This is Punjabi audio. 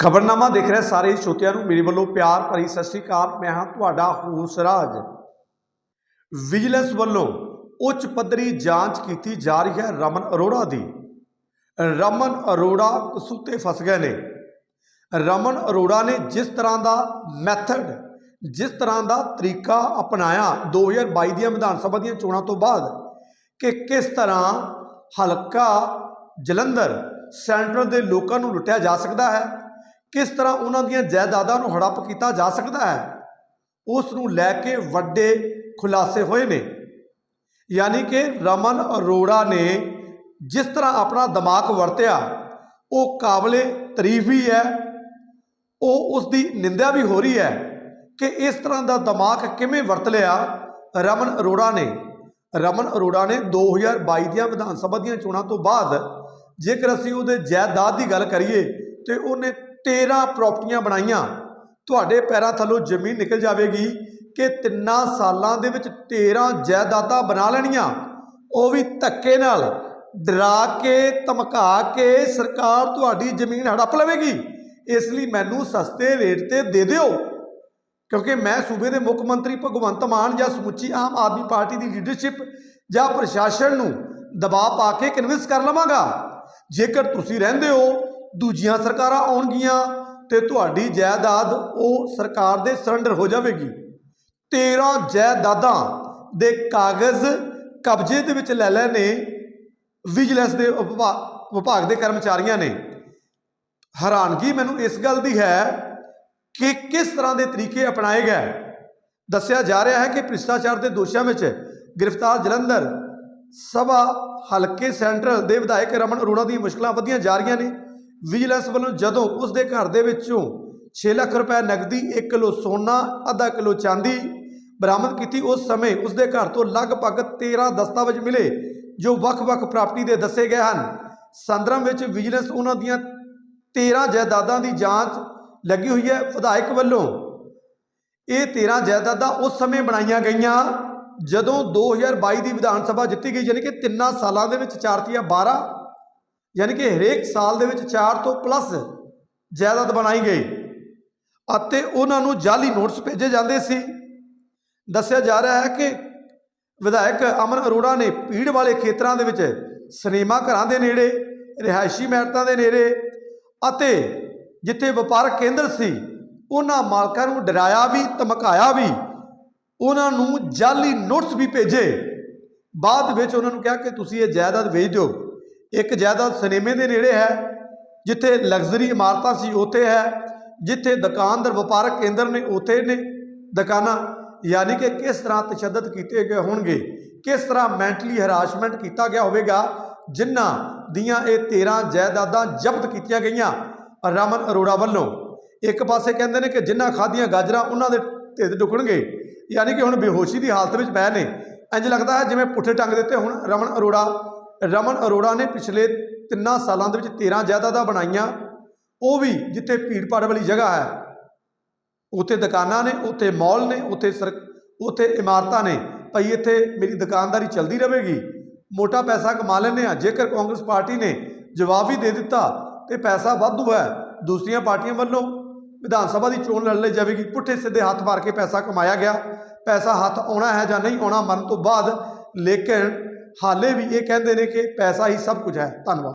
ਖਬਰਨਾਮਾ ਦੇਖ ਰਹੇ ਸਾਰੇ ਸ਼ੋਤਿਆਂ ਨੂੰ। ਮੇਰੇ ਵੱਲੋਂ ਪਿਆਰ ਭਰੀ ਸਤਿ ਸ਼੍ਰੀ ਅਕਾਲ। ਮੈਂ ਹਾਂ ਤੁਹਾਡਾ ਹੂਸਰਾਜ ਵਿਜੀਲੈਂਸ ਵੱਲੋਂ ਉੱਚ ਪੱਧਰੀ ਜਾਂਚ ਕੀਤੀ ਜਾ ਰਹੀ ਹੈ ਰਮਨ ਅਰੋੜਾ ਦੀ। ਰਮਨ ਅਰੋੜਾ ਕਸੂਤੇ ਫਸ ਗਏ ਨੇ। ਰਮਨ ਅਰੋੜਾ ਨੇ ਜਿਸ ਤਰ੍ਹਾਂ ਦਾ ਮੈਥਡ, ਜਿਸ ਤਰ੍ਹਾਂ ਦਾ ਤਰੀਕਾ ਅਪਣਾਇਆ 2022 ਦੀਆਂ ਵਿਧਾਨ ਸਭਾ ਦੀਆਂ ਚੋਣਾਂ ਤੋਂ ਬਾਅਦ ਕਿ ਕਿਸ ਤਰ੍ਹਾਂ ਹਲਕਾ ਜਲੰਧਰ ਸੈਂਟਰਲ ਦੇ ਲੋਕਾਂ ਨੂੰ ਲੁੱਟਿਆ ਜਾ ਸਕਦਾ ਹੈ ਕਿਸ ਤਰ੍ਹਾਂ ਉਹਨਾਂ ਦੀਆਂ ਜਾਇਦਾਦਾਂ ਨੂੰ ਹੜੱਪ ਕੀਤਾ ਜਾ ਸਕਦਾ ਹੈ? ਉਸ ਨੂੰ ਲੈ ਕੇ ਵੱਡੇ ਖੁਲਾਸੇ ਹੋਏ ਨੇ। ਯਾਨੀ ਕਿ ਰਮਨ ਅਰੋੜਾ ਨੇ ਜਿਸ ਤਰ੍ਹਾਂ ਆਪਣਾ ਦਿਮਾਗ ਵਰਤਿਆ, ਉਹ ਕਾਬਲੇ ਤਾਰੀਫ ਵੀ ਹੈ। ਉਹ ਉਸ ਦੀ ਨਿੰਦਿਆ ਵੀ ਹੋ ਰਹੀ ਹੈ ਕਿ ਇਸ ਤਰ੍ਹਾਂ ਦਾ ਦਿਮਾਗ ਕਿਵੇਂ ਵਰਤ ਲਿਆ ਰਮਨ ਅਰੋੜਾ ਨੇ। ਰਮਨ ਅਰੋੜਾ ਨੇ 2022 ਦੀਆਂ ਵਿਧਾਨ ਸਭਾ ਦੀਆਂ ਚੋਣਾਂ ਤੋਂ ਬਾਅਦ ਜੇਕਰ ਅਸੀਂ ਉਹਦੇ ਜਾਇਦਾਦ ਦੀ ਗੱਲ ਕਰੀਏ, ਤੇ ਉਹਨੇ 13 ਪ੍ਰਾਪਰਟੀਆਂ ਬਣਾਈਆਂ। ਤੁਹਾਡੇ ਪੈਰਾਂ ਥੱਲੋਂ ਜ਼ਮੀਨ ਨਿਕਲ ਜਾਵੇਗੀ ਕਿ ਤਿੰਨਾਂ ਸਾਲਾਂ ਦੇ ਵਿੱਚ 13 ਜਾਇਦਾਦਾਂ ਬਣਾ ਲੈਣੀਆਂ। ਉਹ ਵੀ ਧੱਕੇ ਨਾਲ। ਡਰਾ ਕੇ, ਧਮਕਾ ਕੇ ਸਰਕਾਰ ਤੁਹਾਡੀ ਜ਼ਮੀਨ ਹੜੱਪ ਲਵੇਗੀ। ਇਸ ਲਈ ਮੈਨੂੰ ਸਸਤੇ ਰੇਟ ਤੇ ਦੇ ਦਿਓ। ਕਿਉਂਕਿ ਮੈਂ ਸੂਬੇ ਦੇ ਮੁੱਖ ਮੰਤਰੀ ਭਗਵੰਤ ਮਾਨ ਜਾਂ ਸਮੁੱਚੀ ਆਮ ਆਦਮੀ ਪਾਰਟੀ ਦੀ ਲੀਡਰਸ਼ਿਪ ਜਾਂ ਪ੍ਰਸ਼ਾਸਨ ਨੂੰ ਦਬਾਅ ਪਾ ਕੇ ਕਨਵਿੰਸ ਕਰ ਲਵਾਂਗਾ। ਜੇਕਰ ਤੁਸੀਂ ਰਹਿੰਦੇ ਹੋ ਦੂਜੀਆਂ ਸਰਕਾਰਾਂ ਆਉਣਗੀਆਂ ਤੇ ਤੁਹਾਡੀ ਜਾਇਦਾਦ ਉਹ ਸਰਕਾਰ ਦੇ ਸਰੈਂਡਰ ਹੋ ਜਾਵੇਗੀ। 13 ਜਾਇਦਾਦਾਂ ਦੇ ਕਾਗਜ਼ ਕਬਜ਼ੇ ਦੇ ਵਿੱਚ ਲੈ ਲੈ ਨੇ ਵਿਜੀਲੈਂਸ ਦੇ ਵਿਭਾ- ਵਿਭਾਗ ਦੇ ਕਰਮਚਾਰੀਆਂ ਨੇ। ਹੈਰਾਨਗੀ ਮੈਨੂੰ ਇਸ ਗੱਲ ਦੀ ਹੈ ਕਿ ਕਿਸ ਤਰ੍ਹਾਂ ਦੇ ਤਰੀਕੇ ਅਪਣਾਏ ਗਏ। ਦੱਸਿਆ ਜਾ ਰਿਹਾ ਹੈ ਕਿ ਭ੍ਰਿਸ਼ਟਾਚਾਰ ਦੇ ਦੋਸ਼ਾਂ ਵਿੱਚ ਗ੍ਰਿਫਤਾਰ ਜਲੰਧਰ ਸਭਾ ਹਲਕੇ ਸੈਂਟਰਲ ਦੇ ਵਿਧਾਇਕ ਰਮਨ ਅਰੋੜਾ ਦੀਆਂ ਮੁਸ਼ਕਲਾਂ ਵਧੀਆਂ ਜਾ ਰਹੀਆਂ ਨੇ। ਵਿਜੀਲੈਂਸ ਵੱਲੋਂ ਜਦੋਂ ਉਸ ਦੇ ਘਰ ਦੇ ਵਿੱਚੋਂ 6 ਲੱਖ ਰੁਪਏ ਨਕਦੀ 1 ਕਿਲੋ ਸੋਨਾ, ਅੱਧਾ ਕਿਲੋ ਚਾਂਦੀ ਬਰਾਮਦ ਕੀਤੀ, ਉਸ ਸਮੇਂ ਉਸ ਦੇ ਘਰ ਤੋਂ ਲਗਭਗ 13 ਦਸਤਾਵੇਜ਼ ਮਿਲੇ, ਜੋ ਵੱਖ-ਵੱਖ ਪ੍ਰਾਪਰਟੀ ਦੇ ਦੱਸੇ ਗਏ ਹਨ। ਸੰਦਰਮ ਵਿੱਚ ਵਿਜੀਲੈਂਸ ਉਹਨਾਂ ਦੀਆਂ 13 ਜਾਇਦਾਦਾਂ ਦੀ ਜਾਂਚ ਲੱਗੀ ਹੋਈ ਹੈ। ਵਿਧਾਇਕ ਵੱਲੋਂ ਇਹ 13 ਜਾਇਦਾਦਾਂ ਉਸ ਸਮੇਂ ਬਣਾਈਆਂ ਗਈਆਂ ਜਦੋਂ 2022 ਦੀ ਵਿਧਾਨ ਸਭਾ ਜਿੱਤੀ ਗਈ, ਯਾਨੀ ਕਿ ਤਿੰਨਾਂ ਸਾਲਾਂ ਦੇ ਵਿੱਚ 4 ਤੀਆ 12 ਯਾਨੀ ਕਿ ਹਰੇਕ ਸਾਲ ਦੇ ਵਿੱਚ 4 ਤੋਂ ਪਲੱਸ ਜਾਇਦਾਦ ਬਣਾਈ ਗਈ। ਅਤੇ ਉਹਨਾਂ ਨੂੰ ਜਾਲੀ ਨੋਟਸ ਭੇਜੇ ਜਾਂਦੇ ਸੀ। ਦੱਸਿਆ ਜਾ ਰਿਹਾ ਹੈ ਕਿ ਵਿਧਾਇਕ ਅਮਨ ਅਰੋੜਾ ਨੇ ਭੀੜ ਵਾਲੇ ਖੇਤਰਾਂ ਦੇ ਵਿੱਚ ਸਿਨੇਮਾ ਘਰਾਂ ਦੇ ਨੇੜੇ, ਰਿਹਾਇਸ਼ੀ ਇਮਾਰਤਾਂ ਦੇ ਨੇੜੇ ਅਤੇ ਜਿੱਥੇ ਵਪਾਰਕ ਕੇਂਦਰ ਸੀ, ਉਹਨਾਂ ਮਾਲਕਾਂ ਨੂੰ ਡਰਾਇਆ ਵੀ, ਧਮਕਾਇਆ ਵੀ, ਉਹਨਾਂ ਨੂੰ ਜਾਲੀ ਨੋਟਸ ਵੀ ਭੇਜੇ। ਬਾਅਦ ਵਿੱਚ ਉਹਨਾਂ ਨੂੰ ਕਿਹਾ ਕਿ ਤੁਸੀਂ ਇਹ ਜਾਇਦਾਦ ਵੇਚ ਦਿਓ। ਇੱਕ ਜਾਇਦਾਦ ਸਿਨੇਮੇ ਦੇ ਨੇੜੇ ਹੈ, ਜਿੱਥੇ ਲਗਜ਼ਰੀ ਇਮਾਰਤਾਂ ਸੀ ਉੱਥੇ ਹੈ, ਜਿੱਥੇ ਦੁਕਾਨਦਾਰ, ਵਪਾਰਕ ਕੇਂਦਰ ਨੇ ਉੱਥੇ ਨੇ ਦੁਕਾਨਾਂ, ਯਾਨੀ ਕਿ ਕਿਸ ਤਰ੍ਹਾਂ ਤਸ਼ੱਦਦ ਕੀਤੇ ਗਏ ਹੋਣਗੇ, ਕਿਸ ਤਰ੍ਹਾਂ ਮੈਂਟਲੀ ਹਰਾਸਮੈਂਟ ਕੀਤਾ ਗਿਆ ਹੋਵੇਗਾ, ਜਿਨ੍ਹਾਂ ਦੀਆਂ ਇਹ 13 ਜਾਇਦਾਦਾਂ ਜ਼ਬਤ ਕੀਤੀਆਂ ਗਈਆਂ। ਰਮਨ ਅਰੋੜਾ ਵੱਲੋਂ ਇੱਕ ਪਾਸੇ ਕਹਿੰਦੇ ਨੇ ਕਿ ਜਿਨ੍ਹਾਂ ਖਾਧੀਆਂ ਗਾਜਰਾਂ, ਉਹਨਾਂ ਦੇ ਢਿੱਡ ਡੁੱਕਣਗੇ ਯਾਨੀ ਕਿ ਹੁਣ ਬੇਹੋਸ਼ੀ ਦੀ ਹਾਲਤ ਵਿੱਚ ਪਏ ਨੇ। ਇੰਜ ਲੱਗਦਾ ਹੈ ਜਿਵੇਂ ਪੁੱਠੇ ਟੰਗ ਦਿੱਤੇ ਹੁਣ। ਰਮਨ ਅਰੋੜਾ ਰਮਨ ਅਰੋੜਾ ਨੇ ਪਿਛਲੇ ਤਿੰਨਾਂ ਸਾਲਾਂ ਦੇ ਵਿੱਚ 13 ਜਾਇਦਾਦਾਂ ਬਣਾਈਆਂ। ਉਹ ਵੀ ਜਿੱਥੇ ਭੀੜ ਭਾੜ ਵਾਲੀ ਜਗ੍ਹਾ ਹੈ। ਉੱਥੇ ਦੁਕਾਨਾਂ ਨੇ, ਉੱਥੇ ਮਾਲ ਨੇ, ਉੱਥੇ ਸਰ, ਉੱਥੇ ਇਮਾਰਤਾਂ ਨੇ। ਭਈ, ਇੱਥੇ ਮੇਰੀ ਦੁਕਾਨਦਾਰੀ ਚੱਲਦੀ ਰਹੇਗੀ। ਮੋਟਾ ਪੈਸਾ ਕਮਾ ਲੈਂਦੇ ਆ ਜੇਕਰ ਕਾਂਗਰਸ ਪਾਰਟੀ ਨੇ ਜਵਾਬ ਵੀ ਦੇ ਦਿੱਤਾ, ਤੇ ਪੈਸਾ ਵਾਧੂ ਹੈ। ਦੂਸਰੀਆਂ ਪਾਰਟੀਆਂ ਵੱਲੋਂ ਵਿਧਾਨ ਸਭਾ ਦੀ ਚੋਣ ਲੜ ਲਈ ਜਾਵੇਗੀ। ਪੁੱਠੇ ਸਿੱਧੇ ਹੱਥ ਮਾਰ ਕੇ ਪੈਸਾ ਕਮਾਇਆ ਗਿਆ। ਪੈਸਾ ਹੱਥ ਆਉਣਾ ਹੈ ਜਾਂ ਨਹੀਂ ਆਉਣਾ, ਮਰਨ ਤੋਂ ਬਾਅਦ। ਲੇਕਿਨ ਹਾਲੇ ਵੀ ਇਹ ਕਹਿੰਦੇ ਨੇ ਕਿ ਪੈਸਾ ਹੀ ਸਭ ਕੁਝ ਹੈ। ਧੰਨਵਾਦ।